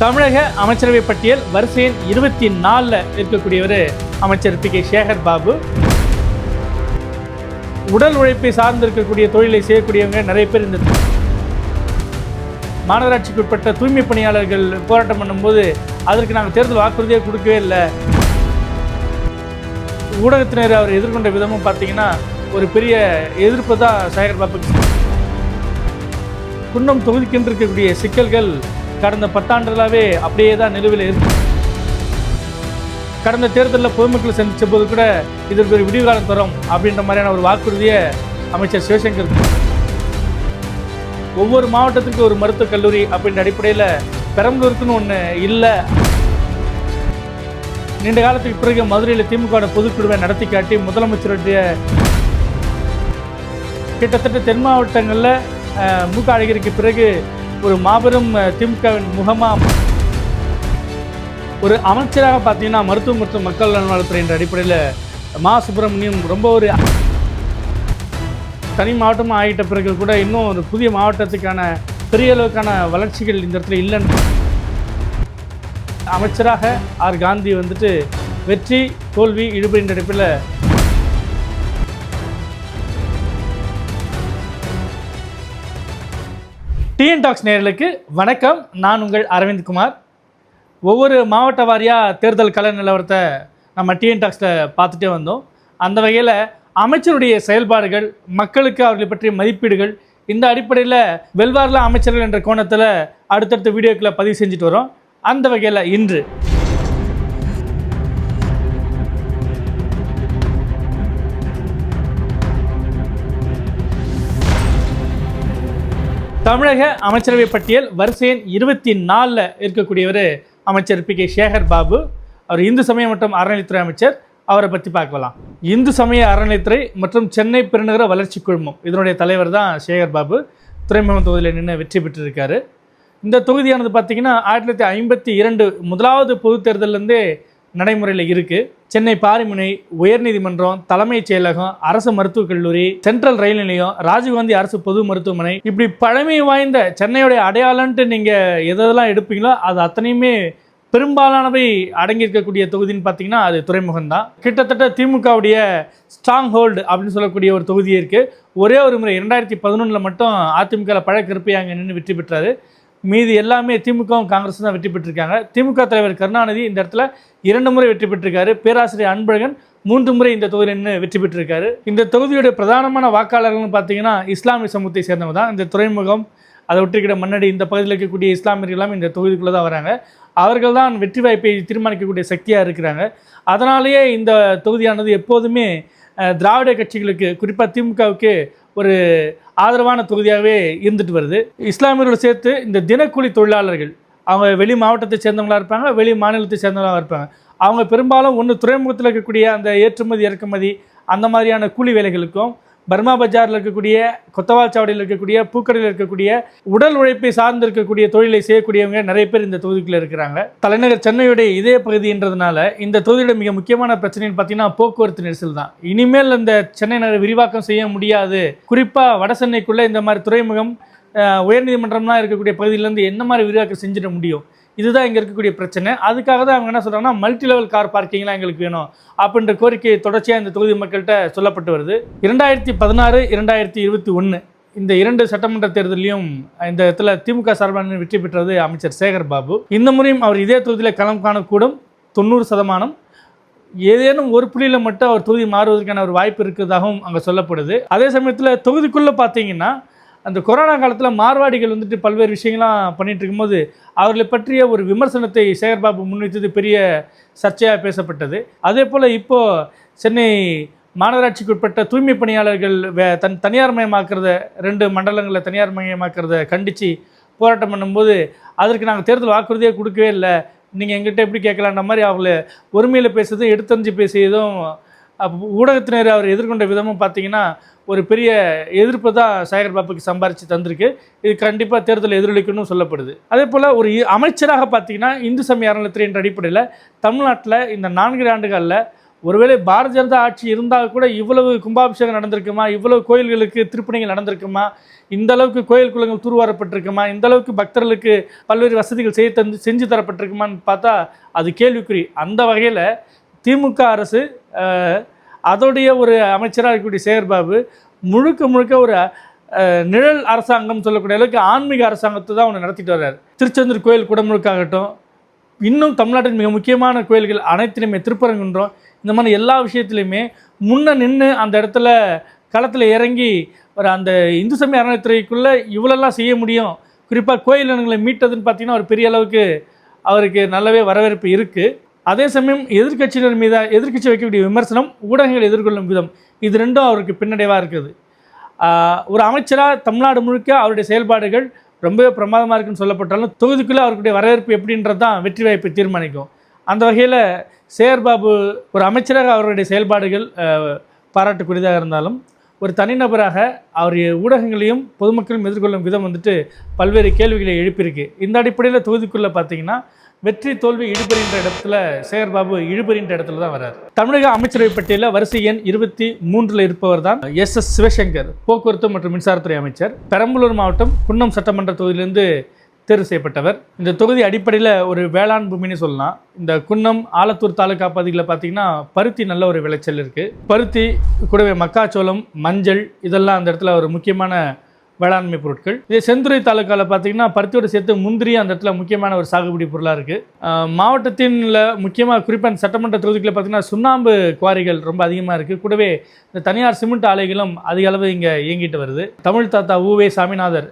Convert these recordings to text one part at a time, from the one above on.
தமிழக அமைச்சரவை பட்டியல் வரிசை எண் இருபத்தி நாலில் இருக்கக்கூடியவர் அமைச்சர் பி கே சேகர் பாபு. உடல் உழைப்பை சார்ந்து இருக்கக்கூடிய தொழிலை செய்யக்கூடியவங்க நிறைய பேர் இந்த மாநகராட்சிக்கு உட்பட்ட தூய்மை பணியாளர்கள் போராட்டம் பண்ணும்போது அதற்கு நாங்கள் தேர்தல் வாக்குறுதியாக கொடுக்கவே இல்லை. ஊடகத்தினர் அவர் எதிர்கொண்ட விதமும் பார்த்தீங்கன்னா ஒரு பெரிய எதிர்ப்பு தான் சேகர் பாபுக்கு. குன்னம் தொகுதிக்கென்று இருக்கக்கூடிய சிக்கல்கள் கடந்த பத்தாண்டுகளாகவே அப்படியே தான் நிலுவையில் இருக்கு கடந்த தேர்தலில் பொதுமக்களை சந்தித்த போது கூட இதற்கு ஒரு விடிவுகாலம் தரும் அப்படின்ற மாதிரியான ஒரு வாக்குறுதியை அமைச்சர் சிவசங்கர் ஒவ்வொரு மாவட்டத்துக்கும் ஒரு மருத்துவக் கல்லூரி அப்படின்ற அடிப்படையில் பெரம்பலூருக்குன்னு ஒன்று இல்லை. நீண்ட காலத்துக்கு பிறகு மதுரையில் திமுக பொதுக்குழுவை நடத்தி காட்டி முதலமைச்சருடைய கிட்டத்தட்ட தென் மாவட்டங்களில் அஹ், மு க அழகிரிக்கு பிறகு ஒரு மாபெரும் திமுகவின் முகமாக ஒரு அமைச்சராக பார்த்தீங்கன்னா மருத்துவம் மற்றும் மக்கள் நல்வாழ்வுத்துறை என்ற அடிப்படையில் மா. சுப்பிரமணியம் ரொம்ப ஒரு தனி மாவட்டமாக ஆகிட்ட பிறகு கூட இன்னும் ஒரு புதிய மாவட்டத்துக்கான பெரிய அளவுக்கான வளர்ச்சிகள் இந்த இடத்துல இல்லைன்னு அமைச்சராக ஆர். காந்தி வந்துட்டு வெற்றி தோல்வி இழுபடின்ற அடிப்பில் டிஎன் டாக்ஸ் நேர்களுக்கு வணக்கம். நான் உங்கள் அரவிந்த் குமார். ஒவ்வொரு மாவட்ட வாரியாக தேர்தல் கள நிலவரத்தை நம்ம டிஎன் டாக்ஸில் பார்த்துட்டே வந்தோம். அந்த வகையில் அமைச்சருடைய செயல்பாடுகள் மக்களுக்கு அவர்களை பற்றிய மதிப்பீடுகள் இந்த அடிப்படையில் வெல்வார்ல அமைச்சர்கள் என்ற கோணத்தில் அடுத்தடுத்த வீடியோக்களை பதிவு செஞ்சுட்டு வரோம். அந்த வகையில் இன்று தமிழக அமைச்சரவை பட்டியல் வரிசை எண் இருபத்தி நாலில் இருக்கக்கூடியவர் அமைச்சர் பி கே சேகர் பாபு. அவர் இந்து சமய மற்றும் அறநிலைத்துறை அமைச்சர். அவரை பற்றி பார்க்கலாம். இந்து சமய அறநிலைத்துறை மற்றும் சென்னை பெருநகர வளர்ச்சி குழுமம். இதனுடைய தலைவர் தான் சேகர் பாபு. துறைமுகம் தொகுதியில் நின்று வெற்றி பெற்றிருக்காரு. இந்த தொகுதியானது பார்த்தீங்கன்னா ஆயிரத்தி தொள்ளாயிரத்தி ஐம்பத்தி இரண்டு முதலாவது பொது தேர்தலேருந்தே நடைமுறையில் இருக்குது சென்னை பாரிமுனை உயர்நீதிமன்றம் தலைமைச் செயலகம் அரசு மருத்துவக் கல்லூரி சென்ட்ரல் ரயில் நிலையம் ராஜீவ்காந்தி அரசு பொது மருத்துவமனை. இப்படி பழமை வாய்ந்த சென்னையுடைய அடையாளன்ட்டு நீங்கள் எதெல்லாம் எடுப்பீங்களோ அது அத்தனையுமே பெரும்பாலானவை அடங்கியிருக்கக்கூடிய தொகுதின்னு பார்த்தீங்கன்னா அது துறைமுகம் தான் கிட்டத்தட்ட திமுகவுடைய ஸ்ட்ராங் ஹோல்டு அப்படின்னு சொல்லக்கூடிய ஒரு தொகுதி இருக்குது ஒரே ஒரு முறை இரண்டாயிரத்தி பதினொன்றில் மட்டும் அதிமுக பழக்கருப்பை அங்கே நின்று வெற்றி பெற்றாரு. மீதி எல்லாமே திமுகவும் காங்கிரஸும் தான் வெற்றி பெற்றிருக்காங்க. திமுக தலைவர் கருணாநிதி இந்த இடத்துல இரண்டு முறை வெற்றி பெற்றிருக்காரு. பேராசிரியர் அன்பழகன் மூன்று முறை இந்த தொகுதியில் நின்று வெற்றி பெற்றிருக்காரு. இந்த தொகுதியுடைய பிரதானமான வாக்காளர்கள்னு பார்த்தீங்கன்னா இஸ்லாமிய சமூகத்தை சேர்ந்தவங்க தான். இந்த துறைமுகம் அதை விட்டுக்கிற மன்னடி இந்த பகுதியில் இருக்கக்கூடிய இஸ்லாமியர்கள் எல்லாம் இந்த தொகுதிக்குள்ளே தான் வராங்க. அவர்கள் தான் வெற்றி வாய்ப்பை தீர்மானிக்கக்கூடிய சக்தியாக இருக்கிறாங்க. அதனாலேயே இந்த தொகுதியானது எப்போதுமே திராவிட கட்சிகளுக்கு குறிப்பாக திமுகவுக்கு ஒரு ஆதரவான தொகுதியாகவே இருந்துட்டு வருது. இஸ்லாமியர்களோடு சேர்த்து இந்த தினக்கூலி தொழிலாளர்கள் அவங்க வெளி மாவட்டத்தை சேர்ந்தவங்களா இருப்பாங்க வெளி மாநிலத்தை சேர்ந்தவங்களா இருப்பாங்க. அவங்க பெரும்பாலும் ஒன்று துறைமுகத்தில் இருக்கக்கூடிய அந்த ஏற்றுமதி இறக்குமதி அந்த மாதிரியான கூலி வேலைகளுக்கும் பர்மா பஜாரில் இருக்கக்கூடிய கொத்தவால் சாவடியில் இருக்கக்கூடிய பூக்கடையில் இருக்கக்கூடிய உடல் உழைப்பை சார்ந்து இருக்கக்கூடிய தொழிலை செய்யக்கூடியவங்க நிறைய பேர் இந்த தொகுதிக்குள்ளே இருக்கிறாங்க. தலைநகர் சென்னையுடைய இதே பகுதின்றதுனால இந்த தொகுதியோட மிக முக்கியமான பிரச்சனைன்னு பார்த்தீங்கன்னா போக்குவரத்து நெரிசல் தான். இனிமேல் இந்த சென்னை நகர விரிவாக்கம் செய்ய முடியாது. குறிப்பாக வட சென்னைக்குள்ளே இந்த மாதிரி துறைமுகம் உயர்நீதிமன்றம்லாம் இருக்கக்கூடிய பகுதியிலேருந்து என்ன மாதிரி விரிவாக்கம் செஞ்சிட முடியும்? இதுதான் இங்கே இருக்கக்கூடிய பிரச்சனை. அதுக்காக தான் அவங்க என்ன சொல்கிறாங்கன்னா மல்டி லெவல் கார் பார்க்கிங்லாம் எங்களுக்கு வேணும் அப்படின்ற கோரிக்கை தொடர்ச்சியாக இந்த தொகுதி மக்கள்கிட்ட சொல்லப்பட்டு வருது. இரண்டாயிரத்தி பதினாறு இரண்டாயிரத்தி இருபத்தி ஒன்று இந்த இரண்டு சட்டமன்ற தேர்தலையும் இந்த இடத்துல திமுக சார்பான வெற்றி பெற்றது அமைச்சர் சேகர் பாபு. இந்த முறையும் அவர் இதே தொகுதியில் களம் காணக்கூடும் தொண்ணூறு சதமானம். ஏதேனும் ஒரு புள்ளியில் மட்டும் அவர் தொகுதி மாறுவதற்கான ஒரு வாய்ப்பு இருக்கிறதாகவும் அங்கே சொல்லப்படுது. அதே சமயத்தில் தொகுதிக்குள்ளே பார்த்தீங்கன்னா அந்த கொரோனா காலத்தில் மார்வாடிகள் வந்துட்டு பல்வேறு விஷயங்கள்லாம் பண்ணிட்டு இருக்கும்போது அவர்களை பற்றிய ஒரு விமர்சனத்தை சேகர்பாபு முன்வைத்தது பெரிய சர்ச்சையாக பேசப்பட்டது. அதே போல் இப்போது சென்னை மாநகராட்சிக்கு உட்பட்ட தூய்மை பணியாளர்கள் வே தன் தனியார் மயமாக்குறத ரெண்டு மண்டலங்களில் தனியார் மயமாக்குறத கண்டித்து போராட்டம் பண்ணும்போது அதற்கு நாங்கள் தேர்தல் வாக்குறுதியே கொடுக்கவே இல்லை. நீங்கள் எங்கிட்ட எப்படி கேட்கலான்ற மாதிரி அவங்கள ஒருமையில் பேசுறதும் எடுத்தறிஞ்சு பேசியதும் ஊடகத்தினர் அவர் எதிர்கொண்ட விதமும் பார்த்தீங்கன்னா ஒரு பெரிய எதிர்ப்பு தான் சேகர் பாபுக்கு சம்பாரித்து தந்திருக்கு. இது கண்டிப்பாக தேர்தல் எதிரொலிக்கணும்னு சொல்லப்படுது. அதே போல் ஒரு இ- அமைச்சராக பார்த்தீங்கன்னா இந்து சமய அறநிலையத்துறை என்ற அடிப்படையில் தமிழ்நாட்டில் இந்த நான்கு ஆண்டுகளில் ஒருவேளை பாரதிய ஜனதா ஆட்சி இருந்தால் கூட இவ்வளவு கும்பாபிஷேகம் நடந்திருக்குமா? இவ்வளவு கோயில்களுக்கு திருப்பணிகள் நடந்திருக்குமா? இந்த அளவுக்கு கோயில் குளங்கள் தூர்வாரப்பட்டிருக்குமா? இந்த அளவுக்கு பக்தர்களுக்கு பல்வேறு வசதிகள் செய்ய தந்து செஞ்சு தரப்பட்டிருக்குமான்னு பார்த்தா அது கேள்விக்குறி. அந்த வகையில் திமுக அரசு அதோடைய ஒரு அமைச்சராக இருக்கக்கூடிய சேர்பாபு முழுக்க முழுக்க ஒரு நிழல் அரசாங்கம் சொல்லக்கூடிய அளவுக்கு ஆன்மீக அரசாங்கத்தை தான் ஒன்று நடத்திட்டு வர்றாரு. திருச்செந்தூர் கோயில் குடமுழுக்காகட்டும் இன்னும் தமிழ்நாட்டின் மிக முக்கியமான கோயில்கள் அனைத்திலுமே திருப்பரங்குன்றம் இந்த மாதிரி எல்லா விஷயத்துலையுமே முன்ன நின்று அந்த இடத்துல களத்தில் இறங்கி ஒரு அந்த இந்து சமய அறநிலைத்துறைக்குள்ளே இவ்வளோலாம் செய்ய முடியும். குறிப்பாக கோயில் நிலங்களை மீட்டதுன்னு பார்த்திங்கன்னா ஒரு பெரிய அளவுக்கு அவருக்கு நல்லாவே வரவேற்பு இருக்குது அதே சமயம் எதிர்க்கட்சியினர் மீது எதிர்க்கட்சி வைக்கக்கூடிய விமர்சனம் ஊடகங்கள் எதிர்கொள்ளும் விதம். இது ரெண்டும் அவருக்கு பின்னடைவாக இருக்குது. ஒரு அமைச்சராக தமிழ்நாடு முழுக்க அவருடைய செயல்பாடுகள் ரொம்பவே பிரமாதமாக இருக்குன்னு சொல்லப்பட்டாலும் தொகுதிக்குள்ளே அவருடைய வரவேற்பு எப்படின்றது தான் வெற்றி வாய்ப்பை தீர்மானிக்கும். அந்த வகையில் சேகர்பாபு ஒரு அமைச்சராக அவருடைய செயல்பாடுகள் பாராட்டுக்குரியதாக இருந்தாலும் ஒரு தனிநபராக அவர் ஊடகங்களையும் பொதுமக்களையும் எதிர்கொள்ளும் விதம் வந்துட்டு பல்வேறு கேள்விகளை எழுப்பியிருக்கு. இந்த அடிப்படையில் தொகுதிக்குள்ளே பார்த்தீங்கன்னா வெற்றி தோல்வி இழுபறின்ற இடத்துல சேகர்பாபு இழுபறின்ற இடத்துல தான் வரார். தமிழக அமைச்சரவை பட்டியலில் வரிசை எண் இருபத்தி மூன்றில் இருப்பவர் தான் எஸ். எஸ். சிவசங்கர் போக்குவரத்து மற்றும் மின்சாரத்துறை அமைச்சர். பெரம்பலூர் மாவட்டம் குன்னம் சட்டமன்ற தொகுதியிலிருந்து தேர்வு செய்யப்பட்டவர். இந்த தொகுதி அடிப்படையில் ஒரு வேளாண் பூமின்னு சொல்லலாம். இந்த குன்னம் ஆலத்தூர் தாலுகா பகுதிகளில் பார்த்தீங்கன்னா பருத்தி நல்ல ஒரு விளைச்சல் இருக்குது பருத்தி கூடவே மக்காச்சோளம் மஞ்சள் இதெல்லாம் அந்த இடத்துல ஒரு முக்கியமான வேளாண்மை பொருட்கள். இதே செந்துறை தாலுக்காவில் பார்த்தீங்கன்னா பருத்தியோடு சேர்த்து முந்திரி அந்த இடத்துல முக்கியமான ஒரு சாகுபடி பொருளாக இருக்குது மாவட்டத்தின்ல முக்கியமாக குறிப்பாக இந்த சட்டமன்ற தொகுதிகளில் பார்த்தீங்கன்னா சுண்ணாம்பு குவாரிகள் ரொம்ப அதிகமாக இருக்குது கூடவே இந்த தனியார் சிமெண்ட் ஆலைகளும் அதிக அளவு இங்கே இயங்கிட்டு வருது. தமிழ் தாத்தா ஊவே சாமிநாதர்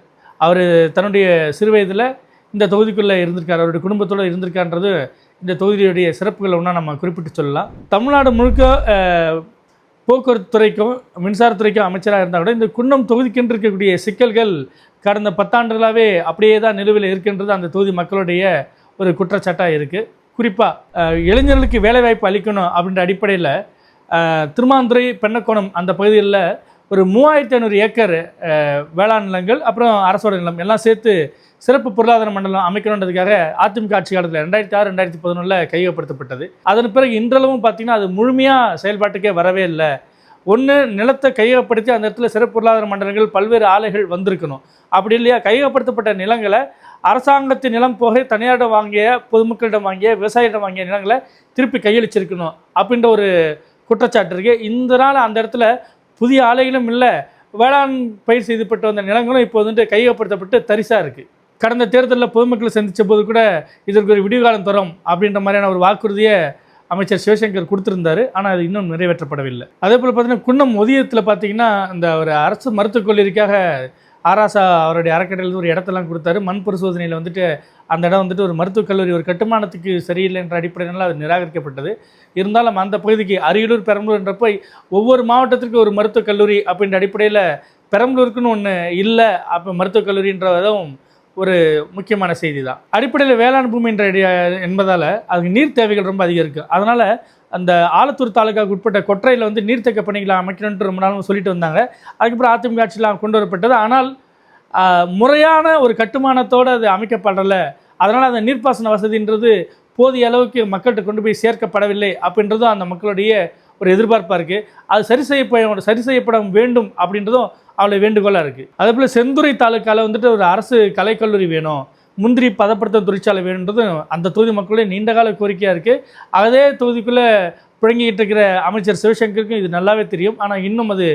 அவர் தன்னுடைய சிறு வயதில் இந்த தொகுதிக்குள்ளே இருந்திருக்கார். அவருடைய குடும்பத்தோடு இருந்திருக்கான்றது இந்த தொகுதியுடைய சிறப்புகளை ஒன்றா நம்ம குறிப்பிட்டு சொல்லலாம். தமிழ்நாடு முழுக்க போக்குவரத்து துறைக்கும் மின்சாரத்துறைக்கும் அமைச்சராக இருந்தால் கூட இந்த குன்னம் தொகுதிக்கென்று இருக்கக்கூடிய சிக்கல்கள் கடந்த பத்தாண்டுகளாகவே அப்படியே தான் நிலுவையில் இருக்கின்றது. அந்த தொகுதி மக்களுடைய ஒரு குற்றச்சாட்டாக இருக்குது குறிப்பாக இளைஞர்களுக்கு வேலைவாய்ப்பு அளிக்கணும் அப்படின்ற அடிப்படையில் திருமாந்துறை பெண்ணக்கோணம் அந்த பகுதிகளில் ஒரு மூவாயிரத்தி ஐநூறு ஏக்கர் வேளாண் நிலங்கள் அப்புறம் அரசோட நிலம் எல்லாம் சேர்த்து சிறப்பு பொருளாதார மண்டலம் அமைக்கணுன்றதுக்காக அதிமுக ஆட்சி காலத்தில் ரெண்டாயிரத்தி ஆறு ரெண்டாயிரத்தி பதினொன்றில் கையகப்படுத்தப்பட்டது. அதன் பிறகு இன்றளவும் பார்த்தீங்கன்னா அது முழுமையாக செயல்பாட்டுக்கே வரவே இல்லை. ஒன்று நிலத்தை கையகப்படுத்தி அந்த இடத்துல சிறப்பு பொருளாதார மண்டலங்கள் பல்வேறு ஆலைகள் வந்திருக்கணும். அப்படி இல்லையா? கையகப்படுத்தப்பட்ட நிலங்களை அரசாங்கத்தின் நிலம் போக தனியாரிடம் வாங்கிய பொதுமக்களிடம் வாங்கிய விவசாயிடம் வாங்கிய நிலங்களை திருப்பி கையளிச்சிருக்கணும் அப்படின்ற ஒரு குற்றச்சாட்டு இருக்குது இந்த நாள் அந்த இடத்துல புதிய ஆலைகளும் இல்லை. வேளாண் பயிர் செய்துப்பட்டு வந்த நிலங்களும் இப்போ வந்துட்டு கையகப்படுத்தப்பட்டு தரிசாக இருக்குது கடந்த தேர்தலில் பொதுமக்களை சந்தித்த போது கூட இதற்கு ஒரு விடிவுகாலம் தரும் அப்படின்ற மாதிரியான ஒரு வாக்குறுதியை அமைச்சர் சிவசங்கர் கொடுத்துருந்தாரு. ஆனால் அது இன்னும் நிறைவேற்றப்படவில்லை. அதே போல் பார்த்தீங்கன்னா குன்னம் ஒதியத்தில் பார்த்தீங்கன்னா இந்த ஒரு அரசு மருத்துவக் கல்லூரிக்காக ஆராசா அவருடைய அறக்கட்டளையில் ஒரு இடத்தெல்லாம் கொடுத்தாரு. மண் பரிசோதனையில் வந்துட்டு அந்த இடம் வந்துட்டு ஒரு மருத்துவக் கல்லூரி ஒரு கட்டுமானத்துக்கு சரியில்லை என்ற அடிப்படையினால் அது நிராகரிக்கப்பட்டது. இருந்தாலும் அந்த பகுதிக்கு அரியலூர் பெரம்பலூர் என்றப்போ ஒவ்வொரு மாவட்டத்திற்கும் ஒரு மருத்துவக் கல்லூரி அப்படின்ற அடிப்படையில் பெரம்பலூருக்குன்னு ஒன்று இல்லை. அப்போ மருத்துவக் கல்லூரின்றதும் ஒரு முக்கியமான செய்தி தான் அடிப்படையில் வேளாண் பூமி என்பதால் அதுக்கு நீர் தேவைகள் ரொம்ப அதிகம் இருக்குது அதனால் அந்த ஆலத்தூர் தாலுக்காவுக்கு உட்பட்ட கொற்றையில் வந்து நீர்த்தேக்க பணிகளை அமைக்கணும்ட்டு ரொம்ப நாளும் சொல்லிட்டு வந்தாங்க. அதுக்கப்புறம் அதிமுக ஆட்சியில் கொண்டு வரப்பட்டது. ஆனால் முறையான ஒரு கட்டுமானத்தோடு அது அமைக்கப்படலை. அதனால் அந்த நீர்ப்பாசன வசதின்றது போதிய அளவுக்கு மக்கள்கிட்ட கொண்டு போய் சேர்க்கப்படவில்லை அப்படின்றதும் அந்த மக்களுடைய ஒரு எதிர்பார்ப்பாக இருக்குது அது சரி செய்யப்பட சரி செய்யப்பட வேண்டும் அப்படின்றதும் அவளை வேண்டுகோளாக இருக்குது அதே போல் செந்துறை தாலுக்காவில் வந்துட்டு ஒரு அரசு கலைக்கல்லூரி வேணும். முந்திரி பதப்படுத்தும் தொழிற்சாலை வேணுன்றது அந்த தொகுதி மக்களுடைய நீண்டகால கோரிக்கையாக இருக்குது அதே தொகுதிக்குள்ளே புழங்கிக்கிட்டு இருக்கிற அமைச்சர் சிவசங்கருக்கும் இது நல்லாவே தெரியும். ஆனால் இன்னும் அது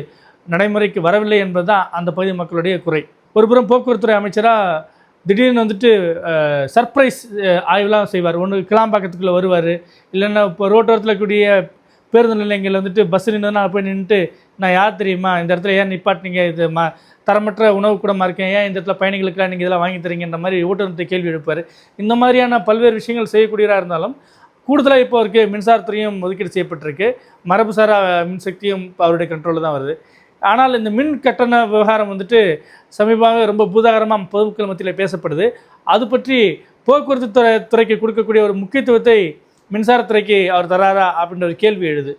நடைமுறைக்கு வரவில்லை என்பது தான் அந்த பகுதி மக்களுடைய குறை. ஒருபுறம் போக்குவரத்துறை அமைச்சராக திடீர்னு வந்துட்டு சர்ப்ரைஸ் ஆய்வுலாம் செய்வார். ஒன்று கிளாம்பாக்கத்துக்குள்ளே வருவார். இல்லைன்னா இப்போ ரோட்டோரத்தில் கூடிய பேருந்து நிலையங்கள் வந்துட்டு பஸ் நின்றுனா போய் நின்றுட்டு நான் யார் தெரியுமா? இந்த இடத்துல ஏன் நிப்பாட்டினீங்க? இது ம தரமற்ற உணவு கூடமாக இருக்கேன் ஏன் இந்த இடத்துல பயணிகளுக்கெல்லாம் நீங்கள் இதெல்லாம் வாங்கி தரீங்கன்ற மாதிரி ஓட்டுநர்கிட்ட கேள்வி எழுப்பார் இந்த மாதிரியான பல்வேறு விஷயங்கள் செய்யக்கூடியவராக இருந்தாலும் கூடுதலாக இப்போ அவருக்கு மின்சாரத்துறையும் ஒதுக்கீடு செய்யப்பட்டிருக்கு. மரபுசாரா மின்சக்தியும் அவருடைய கண்ட்ரோலில் தான் வருது. ஆனால் இந்த மின் கட்டண விவகாரம் வந்துட்டு சமீபமாக ரொம்ப பூதாகரமாக பொதுமக்கள் மத்தியில் பேசப்படுது. அது பற்றி போக்குவரத்து துறை துறைக்கு கொடுக்கக்கூடிய ஒரு முக்கியத்துவத்தை மின்சாரத்துறைக்கு அவர் தராரா அப்படின்ற ஒரு கேள்வி எழுது.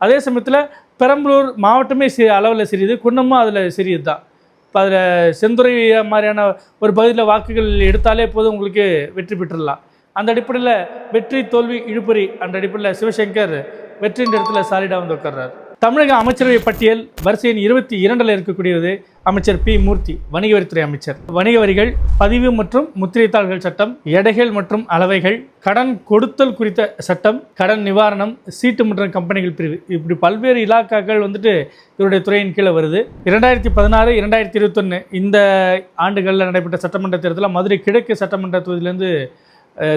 அதே சமயத்தில் பெரம்பலூர் மாவட்டமே சி அளவில் சிறியது குன்னமும் அதில் சிறியது தான் இப்போ அதில் செந்துறை மாதிரியான ஒரு பகுதியில் வாக்குகள் எடுத்தாலே போதும் உங்களுக்கு வெற்றி பெற்றுடலாம். அந்த அடிப்படையில் வெற்றி தோல்வி இழுபறி அந்த அடிப்படையில் சிவசங்கர் வெற்றின்ற இடத்துல சாலிடாக வந்து உட்கார்றாரு. தமிழக அமைச்சரவை பட்டியல் வரிசையின் இருபத்தி இரண்டில் இருக்கக்கூடியது அமைச்சர் பி மூர்த்தி வணிக வரித்துறை அமைச்சர். வணிக வரிகள் பதிவு மற்றும் முத்திரைத்தாள்கள் சட்டம் எடைகள் மற்றும் அளவைகள் கடன் கொடுத்தல் குறித்த சட்டம் கடன் நிவாரணம் சீட்டு மற்றும் கம்பெனிகள் பிரிவு. இப்படி பல்வேறு இலாக்காக்கள் வந்துட்டு இவருடைய துறையின் கீழே வருது. இரண்டாயிரத்தி பதினாறு இரண்டாயிரத்தி இருபத்தொன்று இந்த ஆண்டுகளில் நடைபெற்ற சட்டமன்ற தேர்தலில் மதுரை கிழக்கு சட்டமன்ற தொகுதியிலேருந்து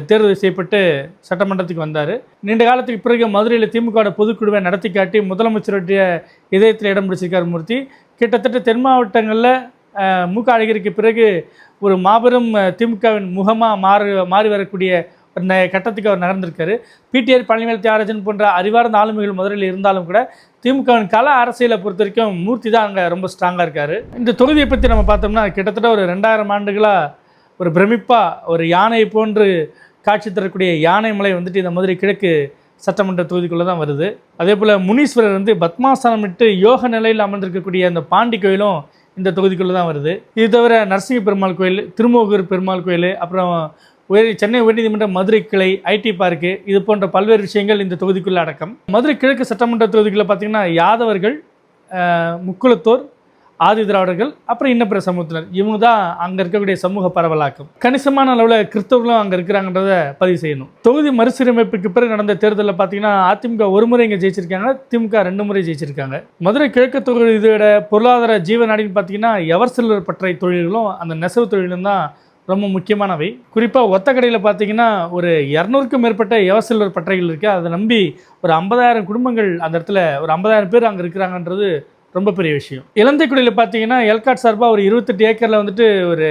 தேர்வு செய்யப்பட்டு சட்டமன்றத்துக்கு வந்தார். நீண்ட காலத்துக்கு பிறகு மதுரையில் திமுக பொதுக்குழுவை நடத்தி காட்டி முதலமைச்சருடைய இதயத்தில் இடம் பிடிச்சிருக்கார் மூர்த்தி. கிட்டத்தட்ட தென் மாவட்டங்களில் மு க அழகிரிக்கு பிறகு ஒரு மாபெரும் திமுகவின் முகமாக மாறு மாறி வரக்கூடிய ஒரு ந கட்டத்துக்கு அவர் நகர்ந்திருக்காரு. பிடிஆர் பழனிவேல் தியாகராஜன் போன்ற அறிவார்ந்த ஆளுமைகள் முதலில் இருந்தாலும் கூட திமுகவின் கல அரசியலை பொறுத்த வரைக்கும் மூர்த்தி தான் அங்கே ரொம்ப ஸ்ட்ராங்காக இருக்கார். இந்த தொகுதியை பற்றி நம்ம பார்த்தோம்னா கிட்டத்தட்ட ஒரு ரெண்டாயிரம் ஆண்டுகளாக ஒரு பிரமிப்பாக ஒரு யானை போன்று காட்சி தரக்கூடிய யானை மலை வந்துட்டு இந்த மதுரை கிழக்கு சட்டமன்ற தொகுதிக்குள்ளே தான் வருது. அதே போல் முனீஸ்வரர் வந்து பத்மாசனம் விட்டு யோக நிலையில் அமர்ந்திருக்கக்கூடிய அந்த பாண்டி கோயிலும் இந்த தொகுதிக்குள்ளே தான் வருது. இது தவிர நரசிங்க பெருமாள் கோயில் திருமோகூர் பெருமாள் கோயில் அப்புறம் உயர் சென்னை உயர்நீதிமன்ற மதுரை கிளை ஐடி பார்க்கு இது போன்ற பல்வேறு விஷயங்கள் இந்த தொகுதிக்குள்ளே அடக்கம். மதுரை கிழக்கு சட்டமன்ற தொகுதிக்குள்ளே பார்த்திங்கன்னா யாதவர்கள் முக்குளத்தோர் ஆதி திராவிடர்கள் அப்புறம் இன்ன பிற சமூகத்தினர். இவங்க தான் அங்கே இருக்கக்கூடிய சமூக பரவலாக்கம். கணிசமான அளவில் கிறிஸ்தவர்களும் அங்கே இருக்கிறாங்கன்றத பதிவு செய்யணும். தொகுதி மறுசீரமைப்புக்கு பிறகு நடந்த தேர்தலில் பார்த்தீங்கன்னா அதிமுக ஒரு முறை இங்கே ஜெயிச்சிருக்காங்க திமுக ரெண்டு முறை ஜெயிச்சிருக்காங்க. மதுரை கிழக்கு தொகுதியோட பொருளாதார ஜீவநாடின்னு பார்த்தீங்கன்னா எவர் சிலர் பற்றை தொழில்களும் அந்த நெசவு தொழிலும் தான் ரொம்ப முக்கியமானவை. குறிப்பாக ஒத்தக்கடையில் பார்த்தீங்கன்னா ஒரு இரநூறுக்கும் மேற்பட்ட எவசில்வர் பட்டறைகள் இருக்குது அதை நம்பி ஒரு ஐம்பதாயிரம் குடும்பங்கள் அந்த இடத்துல ஒரு ஐம்பதாயிரம் பேர் அங்கே இருக்கிறாங்கன்றது ரொம்ப பெரிய விஷயம். இலந்தைக்குடியில் பார்த்தீங்கன்னா எல்காட் சார்பாக ஒரு இருபத்தெட்டு ஏக்கரில் வந்துட்டு ஒரு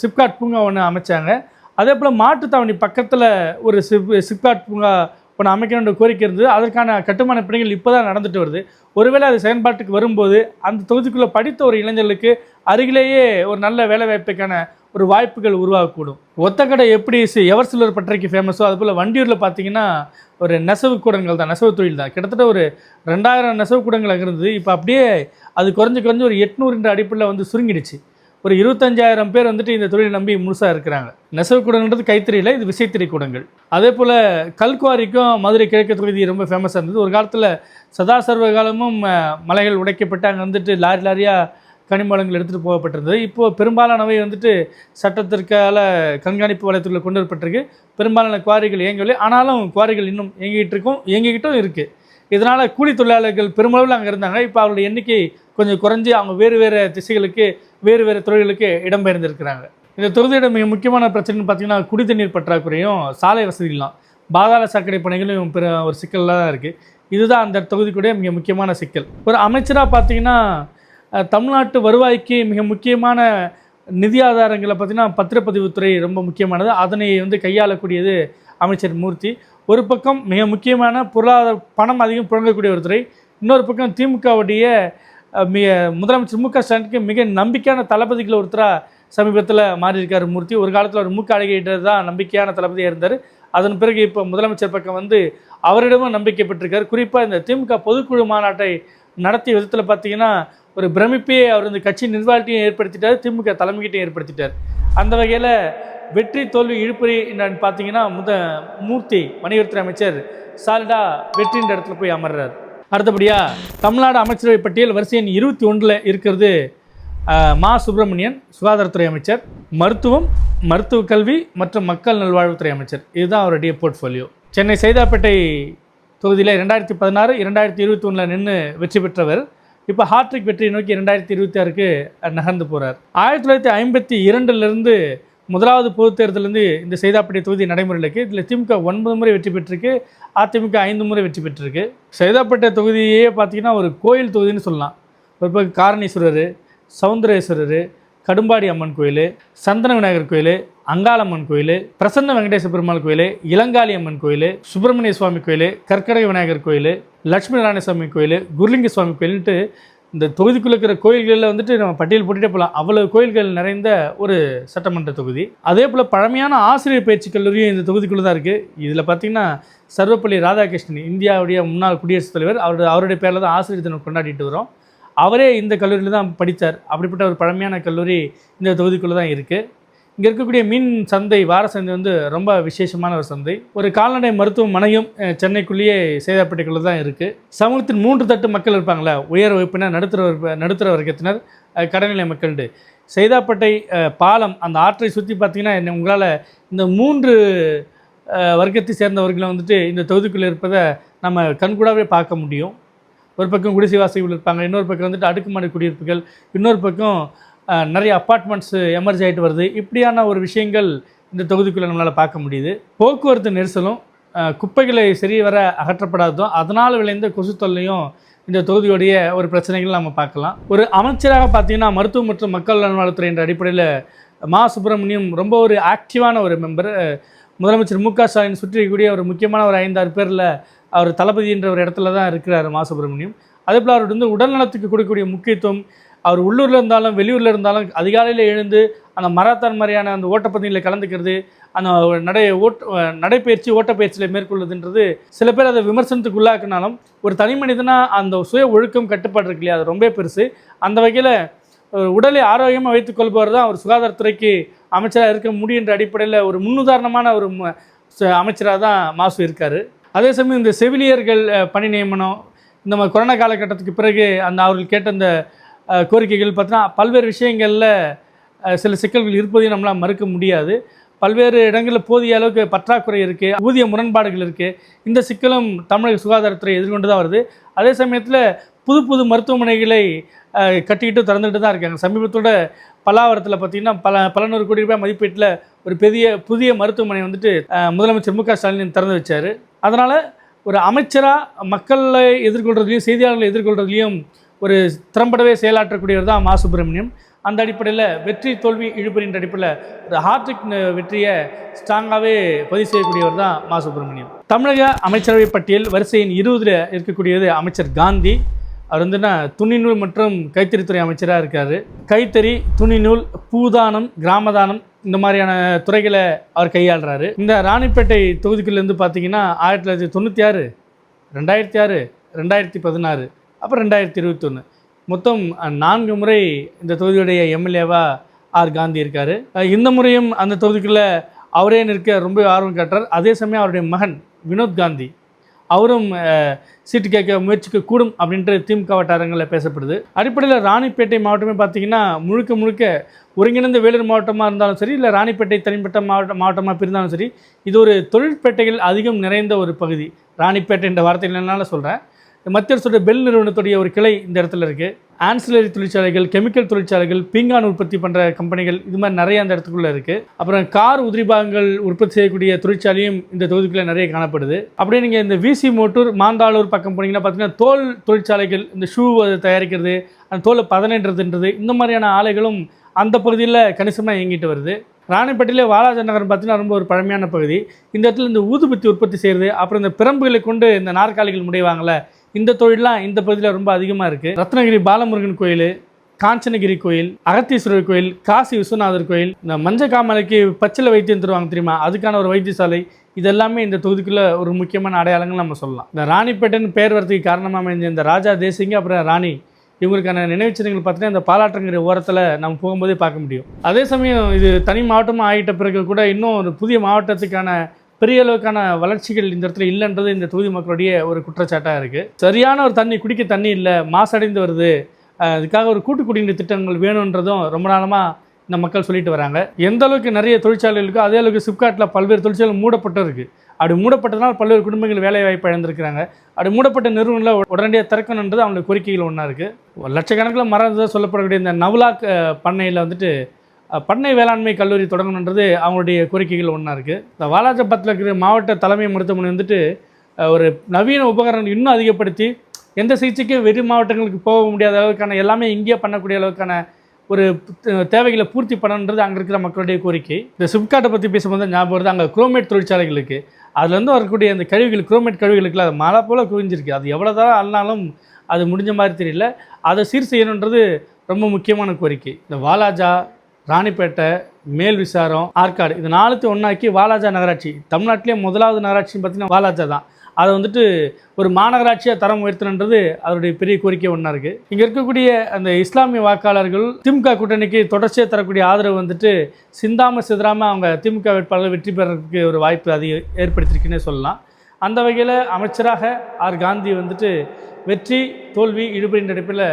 சிப்காட் பூங்கா ஒன்று அமைச்சாங்க. அதே போல் மாட்டுத்தாவணி பக்கத்தில் ஒரு சிப் சிப்காட் பூங்கா ஒன்று அமைக்கணுன்ற கோரிக்கை இருந்தது. அதற்கான கட்டுமான பணிகள் இப்போ தான் நடந்துட்டு வருது. ஒருவேளை அது செயல்பாட்டுக்கு வரும்போது அந்த தொகுதிக்குள்ளே படித்த ஒரு இளைஞர்களுக்கு அருகிலேயே ஒரு நல்ல வேலைவாய்ப்புக்கான ஒரு வாய்ப்புகள் உருவாகக்கூடும். ஒத்தக்கடை எப்படி எவர் சிலர் பட்டறைக்கு ஃபேமஸோ அதுபோல் வண்டியூரில் பார்த்தீங்கன்னா ஒரு நெசவு கூடங்கள் தான் நெசவு தொழில் தான். கிட்டத்தட்ட ஒரு ரெண்டாயிரம் நெசவு கூடங்கள் அங்கே இருந்தது இப்போ அப்படியே அது குறைஞ்சு குறைஞ்சு ஒரு எட்நூறுன்ற அடிப்படையில் வந்து சுருங்கிடுச்சு. ஒரு இருபத்தஞ்சாயிரம் பேர் வந்துட்டு இந்த தொழிலை நம்பி முழுசாக இருக்கிறாங்க. நெசவு கூடங்கிறது கைத்தறியில் இது விசைத்திரை கூடங்கள். அதே போல் கல்குவாரிக்கும் மதுரை கிழக்கு தொகுதி ரொம்ப ஃபேமஸாக இருந்தது. ஒரு காலத்தில் சதா சர்வ காலமும் மலைகள் உடைக்கப்பட்டு அங்கே வந்துட்டு லாரி லாரியாக கனிமூலங்கள் எடுத்துகிட்டு போகப்பட்டிருந்தது. இப்போது பெரும்பாலானவை வந்துட்டு சட்டத்திற்கால கண்காணிப்பு வலயத்துக்குள்ள கொண்டு வரப்பட்டிருக்கு. பெரும்பாலான குவாரிகள் இயங்கவில்லை. ஆனாலும் குவாரிகள் இன்னும் இயங்கிட்டு இருக்கும் இயங்கிக்கிட்டும் இருக்குது இதனால் கூலி தொழிலாளர்கள் பெருமளவில் அங்கே இருந்தாங்க. இப்போ அவருடைய எண்ணிக்கை கொஞ்சம் குறைஞ்சி அவங்க வேறு வேறு திசைகளுக்கு வேறு வேறு தொழில்களுக்கு இடம்பெயர்ந்திருக்கிறாங்க. இந்த தொகுதியோட மிக முக்கியமான பிரச்சனைன்னு பார்த்தீங்கன்னா குடிதண்ணீர் பற்றாக்குறையும் சாலை வசதிகளும் பாதாள சாக்கடை பணிகளும் பிற ஒரு சிக்கலாக தான் இருக்குது இதுதான் அந்த தொகுதிக்குடைய மிக முக்கியமான சிக்கல். ஒரு அமைச்சராக பார்த்தீங்கன்னா தமிழ்நாட்டு வருவாய்க்கு மிக முக்கியமான நிதி ஆதாரங்களை பார்த்தீங்கன்னா பத்திரப்பதிவுத்துறை ரொம்ப முக்கியமானது. அதனை வந்து கையாளக்கூடியது அமைச்சர் மூர்த்தி. ஒரு பக்கம் மிக முக்கியமான பொருளாதார பணம் அதிகம் புழங்கக்கூடிய ஒரு துறை. இன்னொரு பக்கம் திமுகவுடைய மிக முதலமைச்சர் மு க ஸ்டாலினுக்கு மிக நம்பிக்கையான தளபதிகள் ஒருத்தராக சமீபத்தில் மாறியிருக்கார் மூர்த்தி. ஒரு காலத்தில் ஒரு மூக்க அழகிட்டது தான் நம்பிக்கையான தளபதியாக இருந்தார். அதன் பிறகு இப்போ முதலமைச்சர் பக்கம் வந்து அவரிடமும் நம்பிக்கை பெற்றிருக்கார். குறிப்பாக இந்த திமுக பொதுக்குழு மாநாட்டை நடத்திய விதத்தில் பார்த்தீங்கன்னா ஒரு பிரமிப்பையே அவர் இந்த கட்சி நிர்வாகத்தையும் ஏற்படுத்திட்டார் திமுக தலைமைகிட்டையும் ஏற்படுத்திட்டார். அந்த வகையில் வெற்றி தோல்வி இழுப்பறி என்னன்னு பார்த்தீங்கன்னா முத மூர்த்தி வணிகத்துறை அமைச்சர் சாலிடா வெற்றின்ற இடத்துல போய் அமர்றார். அடுத்தபடியாக தமிழ்நாடு அமைச்சரவை பட்டியல் வரிசை எண் இருபத்தி ஒன்றில் இருக்கிறது மா. சுப்பிரமணியன் சுகாதாரத்துறை அமைச்சர் மருத்துவம் மருத்துவ கல்வி மற்றும் மக்கள் நல்வாழ்வுத்துறை அமைச்சர். இதுதான் அவருடைய போர்ட்ஃபோலியோ. சென்னை சைதாப்பேட்டை தொகுதியில் ரெண்டாயிரத்தி பதினாறு இரண்டாயிரத்தி இருபத்தி ஒன்றில் நின்று வெற்றி பெற்றவர். இப்போ ஹாட்ரிக் வெற்றியை நோக்கி ரெண்டாயிரத்தி இருபத்தி ஆறுக்கு நகர்ந்து போகிறார் ஆயிரத்தி தொள்ளாயிரத்தி ஐம்பத்தி இரண்டுலேருந்து முதலாவது பொதுத் தேர்தலேருந்து இந்த சைதாப்பட்டி தொகுதி நடைமுறையில் இருக்குது இதில் திமுக ஒன்பது முறை வெற்றி பெற்றிருக்கு அதிமுக ஐந்து முறை வெற்றி பெற்றிருக்கு. சைதாப்பட்ட தொகுதியே பார்த்தீங்கன்னா ஒரு கோயில் தொகுதின்னு சொல்லலாம். ஒரு பக்கம் காரணீஸ்வரர் சவுந்தரேஸ்வரர் கடும்பாடி அம்மன் கோயில் சந்தன விநாயகர் கோயில் அங்காளம்மன் கோயில் பிரசன்ன வெங்கடேச பெருமாள் கோயில் இளங்காளி அம்மன் கோயில் சுப்பிரமணிய சுவாமி கோயில் கற்கரை விநாயகர் கோயில் லட்சுமி நாராயண சுவாமி கோயில் குருலிங்க சுவாமி கோயில்ன்ட்டு இந்த தொகுதிக்குள்ள இருக்கிற கோயில்களில் வந்துட்டு நம்ம பட்டியல் போட்டுகிட்டே போகலாம் அவ்வளவு கோயில்கள் நிறைந்த ஒரு சட்டமன்ற தொகுதி. அதே போல் பழமையான ஆசிரியர் பயிற்சி கல்லூரியும் இந்த தொகுதிக்குள்ளே தான் இருக்குது இதில் பார்த்தீங்கன்னா சர்வப்பள்ளி ராதாகிருஷ்ணன் இந்தியாவுடைய முன்னாள் குடியரசுத் தலைவர் அவருடைய அவருடைய பேரில் தான் ஆசிரியர் தினம் கொண்டாடிட்டு வரோம். அவரே இந்த கல்லூரியில் தான் படித்தார் அப்படிப்பட்ட ஒரு பழமையான கல்லூரி இந்த தொகுதிக்குள்ளே தான் இருக்குது இங்கே இருக்கக்கூடிய மீன் சந்தை வார சந்தை வந்து ரொம்ப விசேஷமான ஒரு சந்தை. ஒரு கால்நடை மருத்துவமனையும் சென்னைக்குள்ளேயே சேதாப்பேட்டைக்குள்ள தான் இருக்குது சமூகத்தின் மூன்று தட்டு மக்கள் இருப்பாங்களே உயர் வகுப்பினர் நடுத்தர நடுத்தர வர்க்கத்தினர் கடைநிலை மக்கள்ண்டு சைதாப்பேட்டை பாலம் அந்த ஆற்றை சுற்றி பார்த்தீங்கன்னா என்ன உங்களால் இந்த மூன்று வர்க்கத்தை சேர்ந்தவர்களை வந்துட்டு இந்த தொகுதிக்குள்ளே இருப்பதை நம்ம கண்கூடாவே பார்க்க முடியும். ஒரு பக்கம் குடிசைவாசிகள் இருப்பாங்க இன்னொரு பக்கம் வந்துட்டு அடுக்குமாடி குடியிருப்புகள் இன்னொரு பக்கம் நிறைய அப்பார்ட்மெண்ட்ஸு எமர்ஜி ஆகிட்டு வருது. இப்படியான ஒரு விஷயங்கள் இந்த தொகுதிக்குள்ளே நம்மளால் பார்க்க முடியுது. போக்குவரத்து நெரிசலும் குப்பைகளை சரி வர அகற்றப்படாததும் அதனால் விளைந்த கொசு தொல்லையும் இந்த தொகுதியுடைய ஒரு பிரச்சனைகள் நம்ம பார்க்கலாம். ஒரு அமைச்சராக பார்த்தீங்கன்னா மருத்துவம் மற்றும் மக்கள் நல்வாழ்வுத்துறை என்ற அடிப்படையில் மா. சுப்பிரமணியம் ரொம்ப ஒரு ஆக்டிவான ஒரு மெம்பர் முதலமைச்சர் மு. க. ஸ்டாலின் சுற்றி இருக்கக்கூடிய ஒரு முக்கியமான ஒரு ஐந்தாறு பேரில் அவர் தளபதின்ற ஒரு இடத்துல தான் இருக்கிறார் மா. சுப்பிரமணியம். அதே போல் அவருடைய வந்து உடல்நலத்துக்கு கொடுக்கக்கூடிய முக்கியத்துவம் அவர் உள்ளூரில் இருந்தாலும் வெளியூரில் இருந்தாலும் அதிகாலையில் எழுந்து அந்த மராத்தான் மாதிரியான அந்த ஓட்டப்பந்தயங்களில் கலந்துக்கிறது அந்த நடை ஓட் நடைப்பயிற்சி ஓட்டப்பயிற்சியில் மேற்கொள்ளுதுன்றது சில பேர் அதை விமர்சனத்துக்கு உள்ளாக்குனாலும் ஒரு தனி மனிதனாக அந்த சுய ஒழுக்கம் கட்டுப்பாடு இருக்கு இல்லையா? அது ரொம்ப பெருசு. அந்த வகையில் உடலை ஆரோக்கியமாக வைத்துக் கொள்பவர் தான் ஒரு சுகாதாரத்துறைக்கு அமைச்சராக இருக்க முடியுன்ற அடிப்படையில் ஒரு முன்னுதாரணமான ஒரு அமைச்சராக தான் மாசு இருக்கார். அதே சமயம் இந்த செவிலியர்கள் பணி நியமனம் இந்த மாதிரி கொரோனா காலகட்டத்துக்கு பிறகு அந்த அவர்கள் கேட்ட அந்த கோரிக்கைகள் பார்த்தீங்கன்னா பல்வேறு விஷயங்களில் சில சிக்கல்கள் இருப்பதையும் நம்மளால் மறுக்க முடியாது. பல்வேறு இடங்களில் போதிய அளவுக்கு பற்றாக்குறை இருக்குது ஊதிய முரண்பாடுகள் இருக்குது இந்த சிக்கலும் தமிழக சுகாதாரத்துறை எதிர்கொண்டு தான் வருது. அதே சமயத்தில் புது புது மருத்துவமனைகளை கட்டிக்கிட்டு திறந்துட்டு தான் இருக்காங்க. சமீபத்தோட பல்லாவரத்தில் பார்த்திங்கன்னா பல பல நூறு கோடி ரூபாய் மதிப்பீட்டில் ஒரு பெரிய புதிய மருத்துவமனை வந்துட்டு முதலமைச்சர் மு க ஸ்டாலின் திறந்து வச்சார். அதனால் ஒரு அமைச்சராக மக்களை எதிர்கொள்கிறதுலையும் செய்தியாளர்களை எதிர்கொள்கிறதுலையும் ஒரு திறம்படவே செயலாற்றக்கூடியவர் தான் மா சுப்பிரமணியம். அந்த அடிப்படையில் வெற்றி தோல்வி இழுபறின்ற அடிப்படையில் ஒரு ஹார்ட்ரிக் வெற்றியை ஸ்ட்ராங்காகவே பதிவு செய்யக்கூடியவர் தான் மா சுப்பிரமணியம். தமிழக அமைச்சரவை பட்டியல் வரிசையின் இருபதில் இருக்கக்கூடியது அமைச்சர் காந்தி. அவர் வந்துன்னா துணிநூல் மற்றும் கைத்தறித்துறை அமைச்சராக இருக்கார். கைத்தறி துணிநூல் பூதானம் கிராமதானம் இந்த மாதிரியான துறைகளை அவர் கையாளுறாரு. இந்த ராணிப்பேட்டை தொகுதிக்குள்ளேருந்து பார்த்தீங்கன்னா ஆயிரத்தி தொள்ளாயிரத்தி தொண்ணூற்றி ஆறு ரெண்டாயிரத்தி ஆறு ரெண்டாயிரத்தி பதினாறு அப்புறம் ரெண்டாயிரத்தி இருபத்தொன்று மொத்தம் நான்கு முறை இந்த தொகுதியுடைய எம்எல்ஏவாக ஆர் காந்தி இருக்கார். இந்த முறையும் அந்த தொகுதிக்குள்ளே அவரே நிற்க ரொம்ப ஆர்வம் காட்டுறார். அதே சமயம் அவருடைய மகன் வினோத் காந்தி அவரும் சீட்டு கேட்க முயற்சிக்க கூடும் அப்படின்ட்டு திமுக வட்டாரங்களில் பேசப்படுது. அடிப்படையில் ராணிப்பேட்டை மாவட்டமே பார்த்திங்கன்னா முழுக்க முழுக்க ஒருங்கிணைந்த வேலூர் மாவட்டமாக இருந்தாலும் சரி இல்லை ராணிப்பேட்டை தனிப்பட்ட மாவட்ட மாவட்டமாக பிரிந்தாலும் சரி இது ஒரு தொழிற்பேட்டைகள் அதிகம் நிறைந்த ஒரு பகுதி. ராணிப்பேட்டை என்ற வார்த்தையினால சொல்கிறேன் மத்திய அரசோட பெல் நிறுவனத்துடைய ஒரு கிளை இந்த இடத்துல இருக்குது ஆன்சிலரி தொழிற்சாலைகள் கெமிக்கல் தொழிற்சாலைகள் பீங்கான் உற்பத்தி பண்ணுற கம்பெனிகள் இது மாதிரி நிறைய அந்த இடத்துக்குள்ளே இருக்குது அப்புறம் கார் உதிரி பாகங்கள் உற்பத்தி செய்யக்கூடிய தொழிற்சாலையும் இந்த தொகுதிக்குள்ளே நிறைய காணப்படுது. அப்படியே நீங்கள் இந்த விசி மோட்டூர் மாந்தாளூர் பக்கம் போனீங்கன்னா பார்த்தீங்கன்னா தோல் தொழிற்சாலைகள் இந்த ஷூ தயாரிக்கிறது அந்த தோலை பதனிடுறதுன்றது இந்த மாதிரியான ஆலைகளும் அந்த பகுதியில் கணிசமாக இயங்கிட்டு வருது. ராணிப்பேட்டையிலே வாலாஜர் நகரம் பார்த்தீங்கன்னா ரொம்ப ஒரு பழமையான பகுதி. இந்த இடத்துல இந்த ஊதுபத்தி உற்பத்தி செய்கிறது அப்புறம் இந்த பிரம்புகளை கொண்டு இந்த நாற்காலிகள் முடைவாங்கள்ல இந்த தொழிலெலாம் இந்த பகுதியில் ரொம்ப அதிகமாக இருக்குது ரத்னகிரி பாலமுருகன் கோயில் காஞ்சனகிரி கோயில் அகத்தீஸ்வரர் கோயில் காசி விஸ்வநாதர் கோயில் இந்த மஞ்ச காமலைக்கு பச்சிலை வைத்தியம் தருவாங்க தெரியுமா? அதுக்கான ஒரு வைத்தியசாலை. இதெல்லாமே இந்த தொகுதிக்குள்ளே ஒரு முக்கியமான அடையாளங்கள் நம்ம சொல்லலாம். இந்த ராணிப்பேட்டைன்னு பேர் வரதுக்கு காரணமாக அமைஞ்ச இந்த ராஜா தேசிங்க அப்புறம் ராணி இவங்களுக்கான நினைவுச்சின்னங்கள் பார்த்தீங்கன்னா இந்த பாலாற்றங்கிற ஓரத்தில் நம்ம போகும்போதே பார்க்க முடியும். அதே சமயம் இது தனி மாவட்டமாக ஆகிட்ட பிறகு கூட இன்னும் ஒரு புதிய மாவட்டத்துக்கான பெரிய அளவுக்கான வளர்ச்சிகள் இந்த இடத்துல இல்லைன்றது இந்த தொகுதி மக்களுடைய ஒரு குற்றச்சாட்டாக இருக்குது சரியான ஒரு தண்ணி குடிக்க தண்ணி இல்லை மாசடைந்து வருது அதுக்காக ஒரு கூட்டு குடிநீர் திட்டங்கள் வேணுன்றதும் ரொம்ப நாளமாக இந்த மக்கள் சொல்லிட்டு வராங்க. எந்த அளவுக்கு நிறைய தொழிற்சாலைகள் இருக்கோ அதே அளவுக்கு சிப்காட்டில் பல்வேறு தொழிற்சாலைகள் மூடப்பட்டு இருக்குது அப்படி மூடப்பட்டதுனால் பல்வேறு குடும்பங்கள் வேலை வாய்ப்பு இழந்திருக்கிறாங்க. அப்படி மூடப்பட்ட நிறுவனங்களை உடனடியாக திறக்கணுன்றது அவங்களுக்கு கோரிக்கைகள் ஒன்றா இருக்குது லட்சக்கணக்கில் மரம் சொல்லப்படக்கூடிய இந்த நவ்லாக் பண்ணையில் வந்துட்டு பண்ணை வேளாண்மை கல்லூரி தொடங்கணுன்றது அவங்களுடைய கோரிக்கைகள் ஒன்றா இருக்குது இந்த வாலாஜபத்தில் இருக்கிற மாவட்ட தலைமை மருத்துவமனை வந்துட்டு ஒரு நவீன உபகரணங்கள் இன்னும் அதிகப்படுத்தி எந்த சிகிச்சைக்கும் வெளி மாவட்டங்களுக்கு போக முடியாத அளவுக்கான எல்லாமே இங்கேயே பண்ணக்கூடிய அளவுக்கான ஒரு தேவைகளை பூர்த்தி பண்ணணுன்றது அங்கே இருக்கிற மக்களுடைய கோரிக்கை. இந்த சிப்காட்டை பற்றி பேசும்போது ஞாபகம் வருது. அங்கே குரோமேட் தொழிற்சாலைகளுக்கு அதுலேருந்து வரக்கூடிய அந்த கழிவுகள் குரோமேட் கழிவுகளுக்குலாம் அது மழை போல் குவிஞ்சிருக்கு. அது எவ்வளோ தான் அல்லாலும் அது முடிஞ்ச மாதிரி தெரியல. அதை சீர் செய்யணுன்றது ரொம்ப முக்கியமான கோரிக்கை. இந்த வாலாஜா ராணிப்பேட்டை மேல் விசாரம் ஆற்காடு. இது நாலுத்தையும் ஒன்றாக்கி வாலாஜா நகராட்சி. தமிழ்நாட்டிலே முதலாவது நகராட்சின்னு பார்த்தீங்கன்னா வாலாஜா தான். அதை வந்துட்டு ஒரு மாநகராட்சியாக தரம் உயர்த்தணுன்றது அவருடைய பெரிய கோரிக்கை ஒன்றா இருக்குது இங்கே இருக்கக்கூடிய அந்த இஸ்லாமிய வாக்காளர்கள் திமுக கூட்டணிக்கு தொடர்ச்சியாக தரக்கூடிய ஆதரவு வந்துட்டு சிந்தாமல் சிதறாமல் அவங்க திமுக வேட்பாளர்கள் வெற்றி பெறதுக்கு ஒரு வாய்ப்பு அது ஏற்படுத்தியிருக்குன்னே சொல்லலாம். அந்த வகையில் அமைச்சராக ஆர் காந்தி வந்துட்டு வெற்றி தோல்வி இழுபறி நடிப்பில்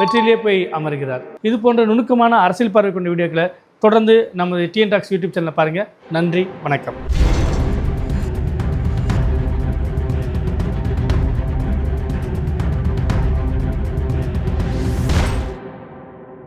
வெற்றியிலே போய் அமர்கிறார். இது போன்ற நுணுக்கமான அரசியல் பார்வை கொண்ட வீடியோக்களை தொடர்ந்து நமது டிஎன் டாக்ஸ் யூடியூப் சேனலை பாருங்கள் நன்றி வணக்கம்.